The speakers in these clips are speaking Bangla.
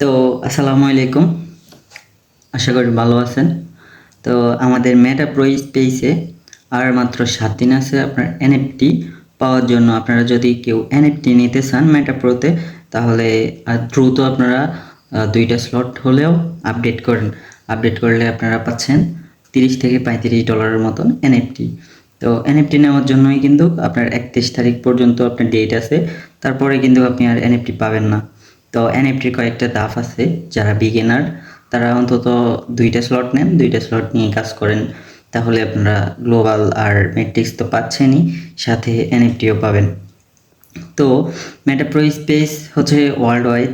তো, আসসালামু আলাইকুম। আশা করি ভালো আছেন। তো, আমাদের মেটা প্রো স্পেসে আর মাত্র সাত দিন আছে আপনার এনএফটি পাওয়ার জন্য। আপনারা যদি কেউ এনএফটি নিতে চান মেটা প্রোতে তাহলে দ্রুত আপনারা দুইটা স্লট হলেও আপডেট করেন। আপডেট করলে আপনারা পাচ্ছেন তিরিশ থেকে পঁয়ত্রিশ ডলারের মতন এনএফটি তো এনএফটি নেওয়ার জন্যই কিন্তু আপনার একত্রিশ তারিখ পর্যন্ত আপনার ডেট আছে। তারপরে কিন্তু আপনি আর এনএফটি পাবেন না। তো এনএফটির কয়েকটা দাফ আছে যারা বিগিনার তারা অন্তত দুইটা স্লট নেন, দুইটা স্লট নিয়ে কাজ করেন। তাহলে আপনারা গ্লোবাল আর ম্যাট্রিক্স তো পাচ্ছেনই, সাথে এনএফটিও পাবেন। তো মেটাপ্রো স্পেস হচ্ছে ওয়ার্ল্ড ওয়াইড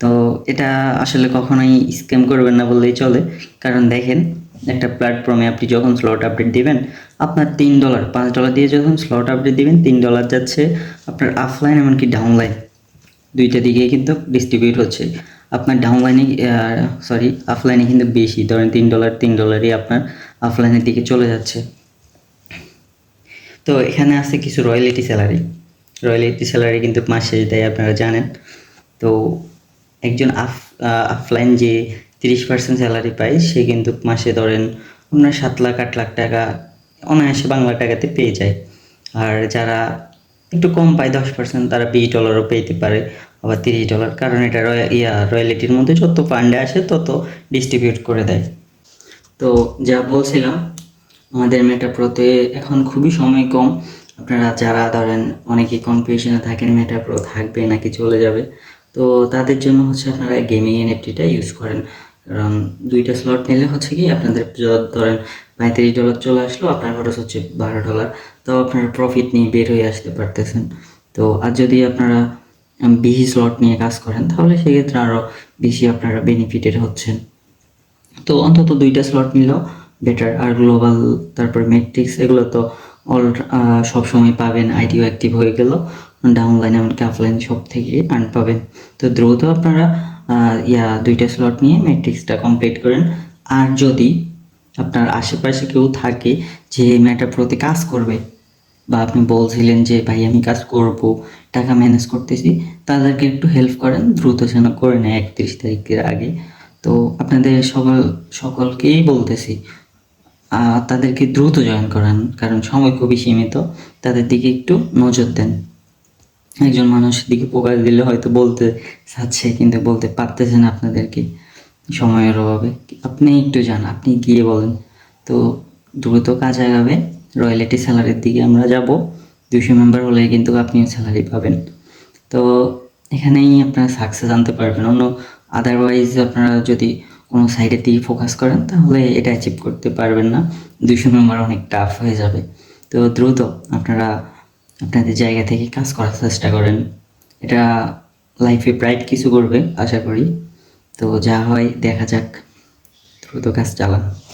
তো এটা আসলে কখনোই স্ক্যাম করবেন না বললেই চলে। কারণ দেখেন, একটা প্ল্যাটফর্মে আপনি যখন স্লট আপডেট দিবেন, আপনার তিন ডলার পাঁচ ডলার দিয়ে যখন স্লট আপডেট দিবেন, তিন ডলার যাচ্ছে আপনার অফলাইন এমনকি ডাউনলাইন দুইটা দিকে কিন্তু ডিস্ট্রিবিউট হচ্ছে। আপনার ডাউনলাইনে সরি অফলাইনে কিন্তু বেশি। ধরেন তিন ডলার তিন ডলারই আপনার অফলাইনের দিকে চলে যাচ্ছে। তো এখানে আছে কিছু রয়্যালিটি স্যালারি রয়্যালিটি স্যালারি কিন্তু মাস মাসে দেয়, আপনারা জানেন। তো একজন আফ অফলাইন যে তিরিশ পার্সেন্ট স্যালারি পায়, সে কিন্তু মাসে ধরেন আপনার সাত লাখ, আট লাখ টাকা অনায়াসে বাংলা টাকাতে পেয়ে যায়। আর যারা একটু কম পায়, দশ পার্সেন্ট তারা বিশ ডলারও পেতে পারে, আবার তিরিশ ডলার কারণ এটা ইয়া রয়্যালিটির মধ্যে যত ফান্ডে আসে তত ডিস্ট্রিবিউট করে দেয়। তো যা বলছিলাম, আমাদের মেটাপ্রোতে এখন খুবই সময় কম, আপনারা যারা ধরেন অনেকেই কনফিউশনে থাকেন মেটাপ্রো থাকবে নাকি চলে যাবে, তো তাদের জন্য হচ্ছে আপনারা গেমিং এনএফটিটা ইউজ করেন। কারণ দুইটা স্লট নিলে হচ্ছে কি আপনাদের ধরেন পঁয়ত্রিশ ডলার চলে আসলো আপনার খরচ হচ্ছে বারো ডলার তো আপনারা প্রফিট নিয়ে বের হয়ে আসতে পারতেছেন। তো আর যদি আপনারা উম, স্লট নিয়ে কাজ করেন তাহলে সেক্ষেত্রে আরও বেশি আপনারা বেনিফিটেড হচ্ছেন। তো অন্তত দুইটা স্লট নিলেও বেটার আর গ্লোবাল তারপর ম্যাট্রিক্স এগুলো তো অল সবসময় পাবেন। আইডিও অ্যাক্টিভ হয়ে গেল ডাউনলাইন এমনকি অফলাইন সব থেকে আর্ন পাবেন। তো দ্রুত আপনারা ইয়া দুইটা স্লট নিয়ে ম্যাট্রিক্সটা কমপ্লিট করেন। আর যদি আপনার আশেপাশে কেউ থাকে যে ম্যাটার প্রতি কাজ করবে, বা আপনি বলছিলেন যে, ভাই, আমি কাজ করব, টাকা ম্যানেজ করতেছি, তাদেরকে একটু হেল্প করেন, দ্রুত যেন করে নেয় একত্রিশ তারিখের আগে। তো আপনাদের সকল, সকলকেই বলতেছি তাদেরকে দ্রুত জয়েন করান, কারণ সময় খুবই সীমিত। তাদের দিকে একটু নজর দেন। একজন মানুষের দিকে ফোকাস দিলে হয়তো বলতে চাচ্ছে, কিন্তু বলতে পারতেছেন আপনাদেরকে সময়ের অভাবে। আপনি একটু যান, আপনি গিয়ে বলেন। তো দ্রুত কাজ আগাবে, রয়্যালিটি স্যালারির দিকে আমরা যাব। দুশো মেম্বার হলে কিন্তু আপনিও স্যালারি পাবেন। তো এখানেই আপনারা সাকসেস আনতে পারবেন। অন্য আদারওয়াইজ আপনারা যদি কোনো সাইডের দিকে ফোকাস করেন, তাহলে এটা অ্যাচিভ করতে পারবেন না। দুশো মেম্বার অনেক টাফ হয়ে যাবে। তো দ্রুত আপনারা আপনাদের জায়গা থেকে কাজ করার চেষ্টা করেন। এটা লাইফে ব্রাইট কিছু করবে, আশা করি। তো যা হয়, দেখা যাক। দ্রুত কাজ চালান।